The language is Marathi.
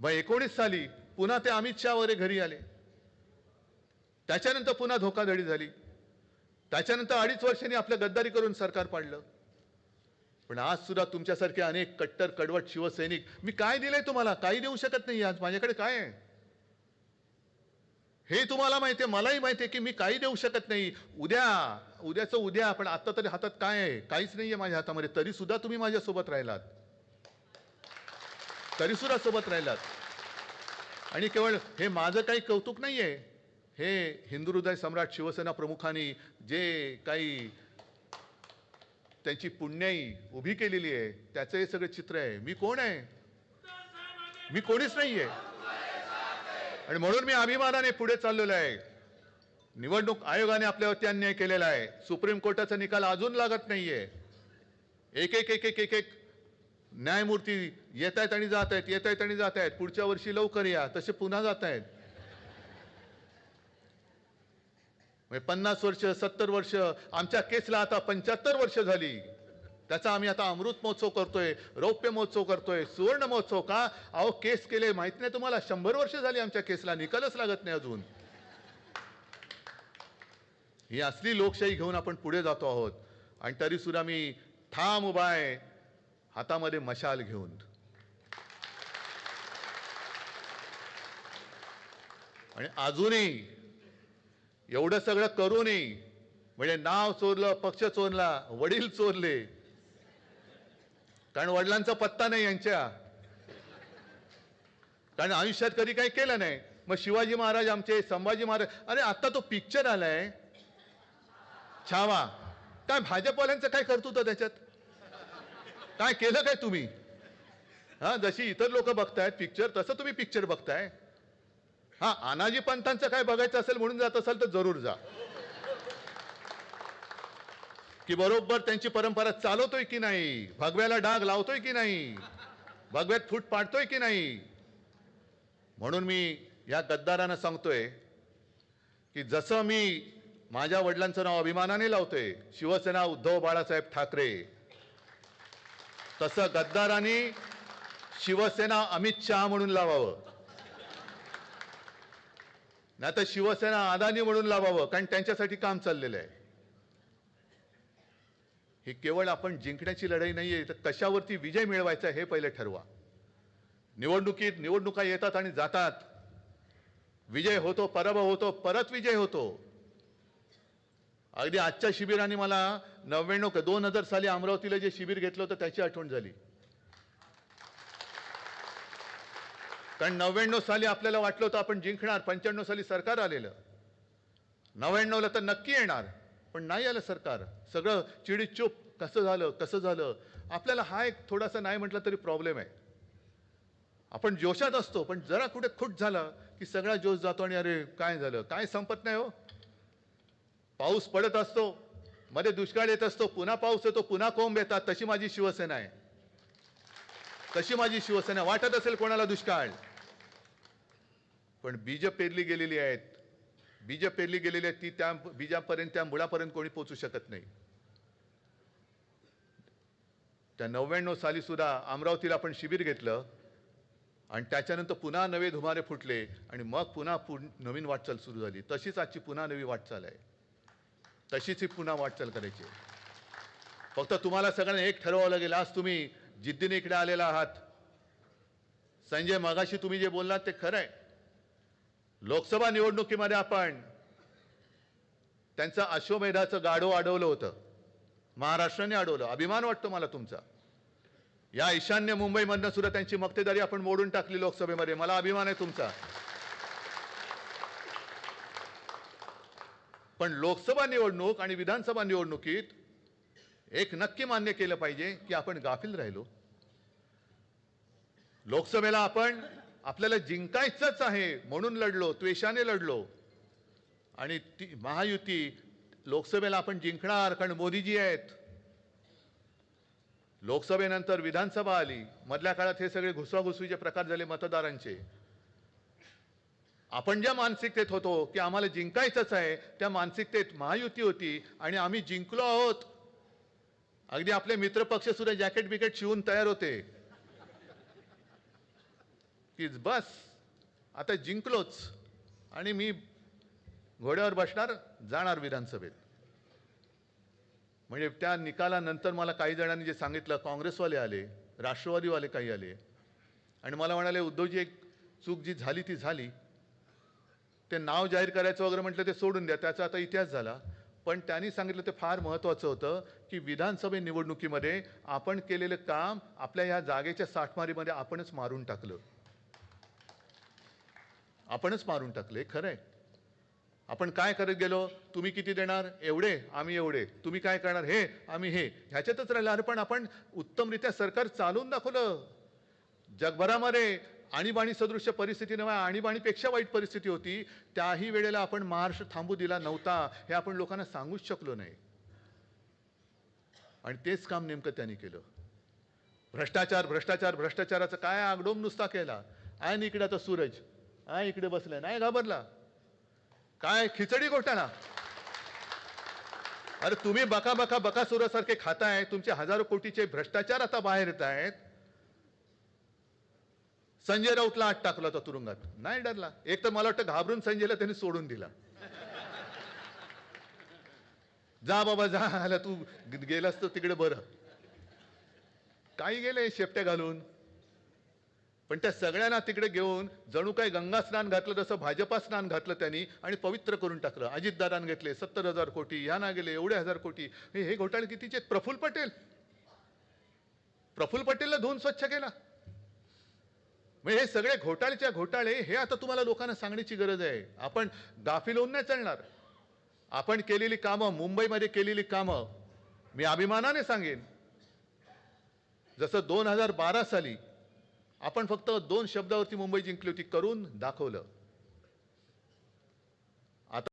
मग एकोणीस साली पुन्हा ते अमित शहा वगैरे घरी आले. त्याच्यानंतर पुन्हा धोकाधडी झाली. त्याच्यानंतर अडीच वर्षांनी आपलं गद्दारी करून सरकार पाडलं. पण आज सुद्धा तुमच्यासारखे अनेक कट्टर कडवट शिवसैनिक मी काय दिलंय तुम्हाला? काही देऊ शकत नाही आज. माझ्याकडे काय आहे? हे तुम्हाला माहिती आहे मलाही माहिती आहे की मी काही देऊ शकत नाही. उद्या उद्याचं उद्या पण आत्ता तरी हातात काय आहे? काहीच नाही आहे माझ्या हातामध्ये. तरी सुद्धा तुम्ही माझ्यासोबत राहिलात. तरी सोबत राहिलात. आणि केवळ हे माझं काही कौतुक नाही आहे हे हिंदू हृदय सम्राट शिवसेना प्रमुखांनी जे काही त्यांची पुण्याई उभी केलेली आहे त्याचं हे सगळं चित्र आहे. मी कोण आहे? मी कोणीच नाही आहे आणि म्हणून मी अभिमानाने पुढे चाललेलो आहे. निवडणूक आयोगाने आपल्यावरती अन्याय केलेला आहे. सुप्रीम कोर्टाचा निकाल अजून लागत नाहीये. एक एक एक एक एक एक न्यायमूर्ती येत आहेत आणि जात आहेत येत आहेत आणि जात आहेत पुढच्या वर्षी लवकर या. तसे पुन्हा जात आहेत म्हणजे पन्नास वर्ष सत्तर वर्ष आमच्या केसला आता पंच्याहत्तर वर्ष झाली. त्याचा आम्ही आता अमृत महोत्सव करतोय रौप्य महोत्सव करतोय सुवर्ण महोत्सव का? अहो केस केले. माहीत नाही तुम्हाला शंभर वर्ष झाली आमच्या केसला. निकालच लागत नाही अजून. ही असली लोकशाही घेऊन आपण पुढे जातो आहोत. आणि तरी सुद्धा मी ठाम उभा आहे. हातामध्ये मशाल घेऊन. आणि अजूनही एवढं सगळं करूनही म्हणजे नाव चोरलं पक्ष चोरला वडील चोरले. कारण वडिलांचा पत्ता नाही यांच्या. कारण आयुष्यात कधी काही केलं नाही. मग शिवाजी महाराज आमचे संभाजी महाराज अरे आता तो पिक्चर आलाय. छावा. काय भाजपवाल्यांचं काय करतो त्याच्यात? काय केलं काय तुम्ही? हा जशी इतर लोक बघतायत पिक्चर तसं तुम्ही पिक्चर बघताय. हा अनाजी पंतांचं काय बघायचं असेल म्हणून जात असाल तर जरूर जा. की बरोबर त्यांची परंपरा चालवतोय की नाही? भगव्याला डाग लावतोय की नाही? भगव्यात फूट पाडतोय की नाही? म्हणून मी या गद्दारांना सांगतोय की जसं मी माझ्या वडिलांचं नाव अभिमानाने लावतोय शिवसेना उद्धव बाळासाहेब ठाकरे तसं गद्दारांनी शिवसेना अमित शहा म्हणून लावावं. नाही तर शिवसेना अदानी म्हणून लावावं कारण त्यांच्यासाठी काम चाललेलं आहे. ही केवळ आपण जिंकण्याची लढाई नाही आहे तर कशावरती विजय मिळवायचा हे पहिले ठरवा. निवडणुकीत निवडणुका येतात आणि जातात. विजय होतो पराभव होतो परत विजय होतो. अगदी आजच्या शिबिराने मला नव्याण्णव दोन हजार साली अमरावतीला जे शिबिर घेतलं होतं त्याची आठवण झाली. कारण नव्याण्णव साली आपल्याला वाटलं होतं आपण जिंकणार. पंच्याण्णव साली सरकार आलेलं. नव्याण्णवला तर नक्की येणार पण नाही आलं सरकार. सगळं चिडी चूप कसं झालं कसं झालं? आपल्याला हा एक थोडासा नाही म्हटलं तरी प्रॉब्लेम आहे. आपण जोशात असतो पण जरा कुठे खुट झालं की सगळा जोश जातो आणि अरे काय झालं? काय संपत नाही हो? पाऊस पडत असतो मध्ये दुष्काळ येत असतो पुन्हा पाऊस येतो पुन्हा कोंब येतात तशी माझी शिवसेना आहे. तशी माझी शिवसेना वाटत असेल कोणाला दुष्काळ? पण बीज पेरली गेलेली आहेत. बीज पेरली गेलेली आहेत ती त्या बीजापर्यंत त्या मुळापर्यंत कोणी पोचू शकत नाही. त्या नव्याण्णव साली सुद्धा अमरावतीला आपण शिबिर घेतलं आणि त्याच्यानंतर पुन्हा नवे धुमारे फुटले आणि मग पुन्हा पुन नवीन वाटचाल सुरू झाली. तशीच आजची पुन्हा नवी वाटचाल आहे. तशीच ही पुन्हा वाटचाल करायची फक्त तुम्हाला सगळ्यांना एक ठरवावं लागेल आज तुम्ही जिद्दीने इकडे आलेला आहात. संजय मगाशी तुम्ही जे बोललात ते खरं आहे लोकसभा निवडणुकीमध्ये आपण त्यांचं अश्वमेधाचं गाडो अडवलं होतं. महाराष्ट्राने अडवलं. अभिमान वाटतो मला तुमचा. या ईशान्य मुंबईमधनं सुद्धा त्यांची मक्तेदारी आपण मोडून टाकली लोकसभेमध्ये. मला अभिमान आहे तुमचा. पण लोकसभा निवडणूक आणि विधानसभा निवडणुकीत एक नक्की मान्य केलं पाहिजे की आपण गाफील राहिलो. लोकसभेला आपण आपल्याला जिंकायचंच आहे म्हणून लढलो त्वेषाने लढलो. आणि ती महायुती लोकसभेला आपण जिंकणार कारण मोदीजी आहेत. लोकसभेनंतर विधानसभा आली. मधल्या काळात हे सगळे घुसवाघुसवीचे प्रकार झाले मतदारांचे. आपण ज्या मानसिकतेत होतो की आम्हाला जिंकायचंच आहे. त्या मानसिकतेत महायुती होती आणि आम्ही जिंकलो आहोत. अगदी आपले मित्रपक्ष सुद्धा जॅकेट बिकेट शिवून तयार होते. की बस. आता जिंकलोच. आणि मी घोड्यावर बसणार जाणार विधानसभेत. म्हणजे त्या निकालानंतर मला काही जणांनी जे सांगितलं काँग्रेसवाले आले राष्ट्रवादीवाले काही आले. आणि मला म्हणाले उद्धवजी एक चूक जी झाली ती झाली. ते नाव जाहीर करायचं वगैरे म्हटलं ते सोडून द्या. त्याचा आता इतिहास झाला. पण त्यांनी सांगितलं ते फार महत्त्वाचं होतं की विधानसभे निवडणुकीमध्ये आपण केलेलं काम आपल्या ह्या जागेच्या साठमारीमध्ये आपणच मारून टाकलं. आपणच मारून टाकले खरं आहे आपण काय करत गेलो? तुम्ही किती देणार? एवढे आम्ही एवढे. तुम्ही काय करणार? हे आम्ही हे. ह्याच्यातच राहिलं. अरे पण आपण उत्तमरित्या सरकार चालवून दाखवलं. जगभरामध्ये आणीबाणी सदृश्य परिस्थिती नव्हे आणीबाणीपेक्षा वाईट परिस्थिती होती. त्याही वेळेला आपण महाराष्ट्र थांबू दिला नव्हता हे आपण लोकांना सांगूच शकलो नाही. आणि तेच काम नेमकं त्यांनी केलं. भ्रष्टाचार भ्रष्टाचार भ्रष्टाचाराचा काय आगडोम नुसता केला? आहे इकडे आता सूरज. आहे इकडे बसलाय नाही घाबरला. काय खिचडी घोटाळा. अरे तुम्ही बका बका बकासुरासारखे खाताय तुमचे हजारो कोटीचे भ्रष्टाचार आता बाहेर येत आहेत. संजय राऊतला आत टाकला होता तुरुंगात. नाही डरला. एक तर मला वाटतं घाबरून संजयला त्यांनी सोडून दिला. जा बाबा जा. आला तू. गेलास तर तिकडे बरं. काही गेले शेपट्या घालून. पण त्या सगळ्यांना तिकडे घेऊन जणू काही गंगा स्नान घातलं तसं भाजपा स्नान घातलं त्यांनी आणि पवित्र करून टाकलं. अजितदारान घेतले सत्तर हजार कोटी यांना गेले एवढे हजार कोटी. हे हे घोटाळे कितीचे प्रफुल्ल पटेल. प्रफुल्ल पटेलला धुवून स्वच्छ केला. म्हणजे हे सगळे घोटाळेच्या घोटाळे हे आता तुम्हाला लोकांना सांगण्याची गरज आहे. आपण गाफील होऊन नाही चालणार. आपण केलेली कामं मुंबईमध्ये केलेली कामं मी अभिमानाने सांगेन. जसं दोन हजार बारा साली आपण फक्त दोन शब्दावरती मुंबई जिंकली होती करून दाखवलं.